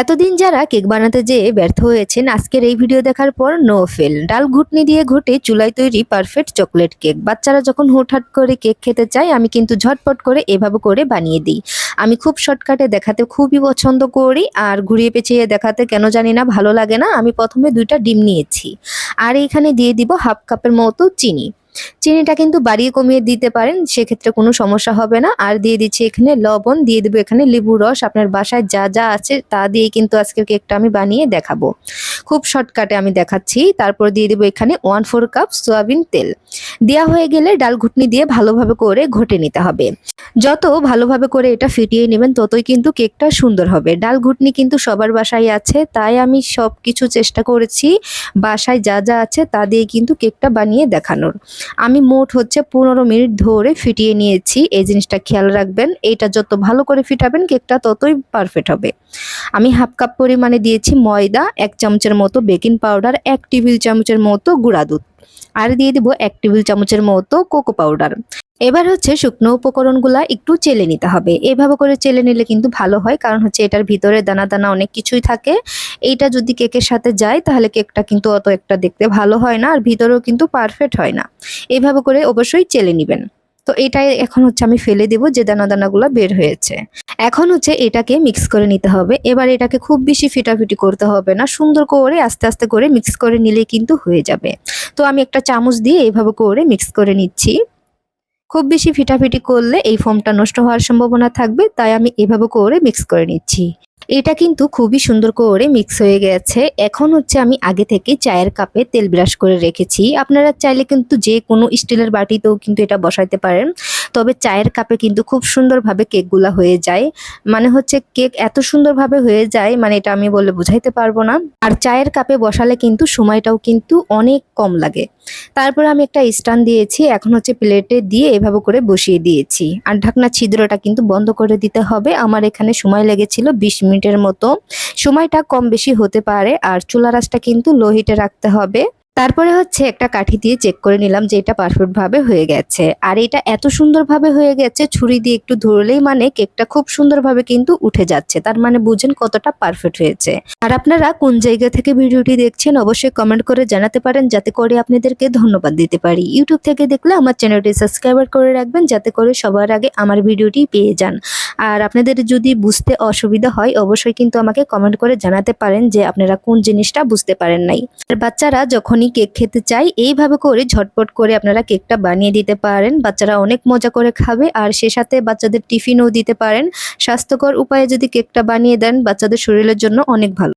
এতদিন যারা কেক বানাতে যেয়ে ব্যর্থ হয়েছেন, আজকের এই ভিডিও দেখার পর নো ফেল ডাল ঘুটনি দিয়ে ঘটে চুলায় তৈরি পারফেক্ট চকলেট কেক বাচ্চারা যখন হুটহাট করে কেক খেতে চায়, আমি কিন্তু ঝটপট করে এভাবে করে বানিয়ে দিই। আমি খুব শর্টকাটে দেখাতে খুবই পছন্দ করি, আর ঘুরিয়ে পেঁচিয়ে দেখাতে কেন জানি না, ভালো লাগে না। আমি প্রথমে দুইটা ডিম নিয়েছি। আর এখানে দিয়ে দিব হাফ কাপের মতো চিনি। চিনিটা কিন্তু বাড়িয়ে কমিয়ে দিতে পারেন, সেক্ষেত্রে কোনো সমস্যা হবে না। আর দিয়ে দিচ্ছি এখানে লবণ, দিয়ে দেবো এখানে লেবু রস। আপনার বাসায় যা যা আছে তা দিয়ে কিন্তু আজকের কেকটা আমি বানিয়ে দেখাবো। খুব শর্টকাটে আমি দেখাচ্ছি। তারপর দিয়ে দেবো এখানে ওয়ান ফোর কাপ সোয়াবিন তেল। দেওয়া হয়ে গেলে ডাল ঘুটনি দিয়ে ভালোভাবে করে ঘটে নিতে হবে। যত ভালোভাবে করে এটা ফিটিয়ে নেবেন, ততই কিন্তু কেকটা সুন্দর হবে। ডাল ঘুটনি কিন্তু সবার বাসায় আছে, তাই আমি সব কিছু চেষ্টা করেছি বাসায় যা যা আছে তা দিয়ে কিন্তু কেকটা বানিয়ে দেখানোর। আমি মোট হচ্ছে পনেরো মিনিট ধরে ফিটিয়ে নিয়েছি। এই জিনিসটা খেয়াল রাখবেন এটা যত ভালো করে ফিটাবেন, কেকটা ততই পারফেক্ট হবে। আমি হাফ কাপ পরিমাণে দিয়েছি ময়দা, এক চামচের মতো বেকিং পাউডার, এক টেবিল চামচের মতো গুঁড়া দুধ। আর দিয়ে দিব এক টেবিল চামচের মতো কোকো পাউডার। এবার হচ্ছে শুকনো উপকরণগুলা একটু চেলে নিতে হবে। এভাবে করে চেলে নিলে কিন্তু ভালো হয়, কারণ হচ্ছে এটার ভিতরে দানা দানা অনেক কিছুই থাকে। এইটা যদি কেকের সাথে যায়, তাহলে কেকটা কিন্তু অত একটা দেখতে ভালো হয় না, আর ভিতরেও কিন্তু পারফেক্ট হয় না। এভাবে করে অবশ্যই চেলে নেবেন। তো এটাই এখন হচ্ছে আমি ফেলে দেব যে দানা দানাগুলো বের হয়েছে। এখন হচ্ছে এটাকে মিক্স করে নিতে হবে। এবার এটাকে খুব বেশি ফিটাফিটি করতে হবে না, সুন্দর করে আস্তে আস্তে করে মিক্স করে নিলেই কিন্তু হয়ে যাবে। তো আমি একটা চামচ দিয়ে এইভাবে করে মিক্স করে নিচ্ছি। খুব বেশি ফিটাফিটি করলে এই ফোমটা নষ্ট হওয়ার সম্ভাবনা থাকবে, তাই আমি এভাবে করে মিক্স করে নিচ্ছি। এটা কিন্তু খুবই সুন্দর করে মিক্স হয়ে গেছে। এখন হচ্ছে আমি আগে থেকে চায়ের কাপে তেল ব্রাশ করে রেখেছি। আপনারা চাইলে কিন্তু যে কোনো স্টিলের বাটিতেও কিন্তু এটা বসাইতে পারেন। তবে চায়ের কাপে কিন্তু খুব সুন্দরভাবে কেকগুলা হয়ে যায়। মানে হচ্ছে কেক এত সুন্দরভাবে হয়ে যায় মানে এটা আমি বলে বুঝাইতে পারব না। আর চায়ের কাপে বসালে কিন্তু সময়টাও কিন্তু অনেক কম লাগে। তারপর আমি একটা স্ট্যান্ড দিয়েছি, এখন হচ্ছে প্লেটে দিয়ে এভাবে করে বসিয়ে দিয়েছি। আর ঢাকনা ছিদ্রটা কিন্তু বন্ধ করে দিতে হবে। আমার এখানে সময় লেগেছিল বিশ মিনিটের মতো। সময়টা কম বেশি হতে পারে, আর চুলা রাসটা কিন্তু লো হিটে রাখতে হবে। তারপরে হচ্ছে একটা কাঠি দিয়ে চেক করে নিলাম যে এটা পারফেক্ট ভাবে হয়ে গেছে। আর এটা এত সুন্দরভাবে হয়ে গেছে, ছুরি দিয়ে একটু ধরলেই মানে কেকটা খুব সুন্দরভাবে কিন্তু উঠে যাচ্ছে। তার মানে বুঝেন কতটা পারফেক্ট হয়েছে। আর আপনারা কোন জায়গা থেকে ভিডিওটি দেখছেন অবশ্যই কমেন্ট করে জানাতে পারেন, যাতে করে আপনাদেরকে ধন্যবাদ দিতে পারি। ইউটিউব থেকে দেখলে আমার চ্যানেলটি সাবস্ক্রাইবার করে রাখবেন, যাতে করে সবার আগে আমার ভিডিওটি পেয়ে যান। আর আপনাদের যদি বুঝতে অসুবিধা হয়, অবশ্যই কিন্তু আমাকে কমেন্ট করে জানাতে পারেন যে আপনারা কোন জিনিসটা বুঝতে পারেন নাই। আর বাচ্চারা যখনই কেক খেতে চাই, এইভাবে করে ঝটপট করে আপনারা কেকটা বানিয়ে দিতে পারেন। বাচ্চারা অনেক মজা করে খাবে আর সে সাথে বাচ্চাদের টিফিনও দিতে পারেন। স্বাস্থ্যকর উপায়ে যদি কেকটা বানিয়ে দেন, বাচ্চাদের শরীরের জন্য অনেক ভালো।